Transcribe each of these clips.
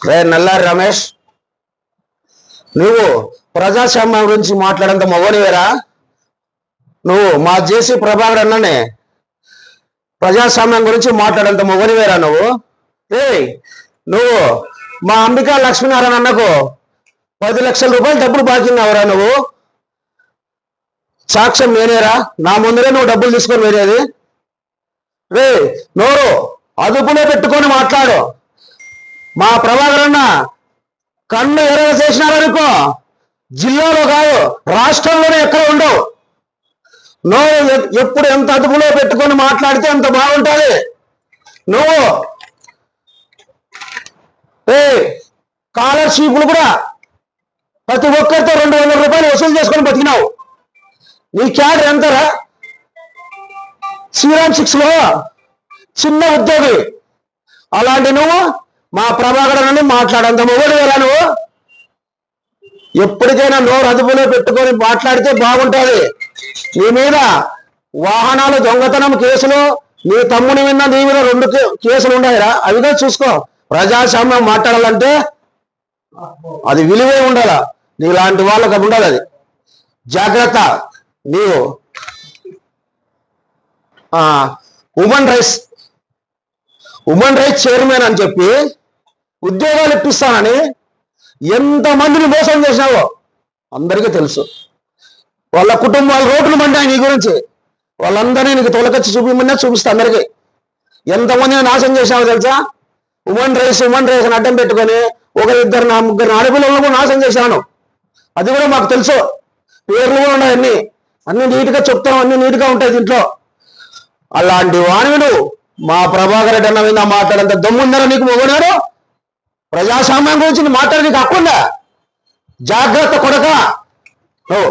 రే నల్లారి రమేష్ నువ్వు ప్రజాస్వామ్యం గురించి మాట్లాడంత మొగనివేరా నువ్వు మా జేసీ ప్రభాకర్ అన్ననే ప్రజాస్వామ్యం గురించి మాట్లాడంత మొగనివేరా నువ్వు? ఏ నువ్వు మా అంబికా లక్ష్మీనారాయణ అన్నకు పది లక్షల రూపాయలు డబ్బులు బాకిన్నావురా నువ్వు? సాక్ష్యం నేనేరా నా ముందరే నువ్వు డబ్బులు తీసుకొని వేరేది రే నోరు అదుపులో పెట్టుకొని మాట్లాడు. మా ప్రభాకర్ అన్న కన్ను ఎరగ చేసినారనుకో జిల్లాలో కాదు రాష్ట్రంలోనే ఎక్కడ ఉండవు. నువ్వు ఎప్పుడు ఎంత అదుపులో పెట్టుకొని మాట్లాడితే అంత బాగుంటుంది. నువ్వు ఏ స్కాలర్షిప్లు కూడా ప్రతి ఒక్కరితో రెండు వందల రూపాయలు వసూలు చేసుకొని బతికినావు. నీ క్యాడర్ ఎంతరా? శ్రీరామ్ సిక్స్లో చిన్న ఉద్యోగి. అలాంటి నువ్వు మా ప్రభాకర్ అని మాట్లాడంత మొగడు ఎలా నువ్వు? ఎప్పటికైనా నోరు అదుపులో పెట్టుకొని మాట్లాడితే బాగుంటుంది. నీ మీద వాహనాలు దొంగతనం కేసులు నీ తమ్ముని మీద నీ మీద రెండు కేసులు ఉన్నాయిరా. అవిగా చూసుకో. ప్రజాస్వామ్యం మాట్లాడాలంటే అది విలువే ఉండాల. నీలాంటి వాళ్ళకి ఉండాలి అది. జాగ్రత్త. నీవు. Women rights. Women rights chairman అని చెప్పి ఉద్యోగాలు ఇప్పిస్తానని ఎంతమందిని మోసం చేసినావో అందరికీ తెలుసు. వాళ్ళ కుటుంబాలు రోడ్లు మండాయి నీ గురించి. వాళ్ళందరినీ నీకు తొలకొచ్చి చూపిమన్నా చూపిస్తా అందరికీ. ఎంతమందిని నాశనం చేసినావో తెలుసా? ఉమెన్ రైస్ ఉమెన్ రైస్ అని అడ్డం పెట్టుకొని ఒకరి ఇద్దరు నా ముగ్గురు ఆడపిల్లలను కూడా నాశనం చేశాను అది కూడా మాకు తెలుసు. పేర్లు కూడా ఉన్నాయి అన్ని. అన్ని నీట్గా చెప్తాం అన్ని నీట్గా ఉంటాయి దీంట్లో. అలాంటి వాణి మా ప్రభాకర్ రెడ్డి అన్న మీద మాట్లాడంత దమ్ముందరో నీకు మొగడారు ప్రజాస్వామ్యం గురించి మాట్లాడేది కాకుండా హక్కుందా జాగ్రత్త కొడక నువ్వు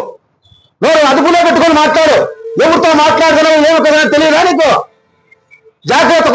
నువ్వు అదుపులో పెట్టుకొని మాట్లాడు. ఎవరితో మాట్లాడుతున్నావు ఏమి కదా తెలియదా నీకు? జాగ్రత్త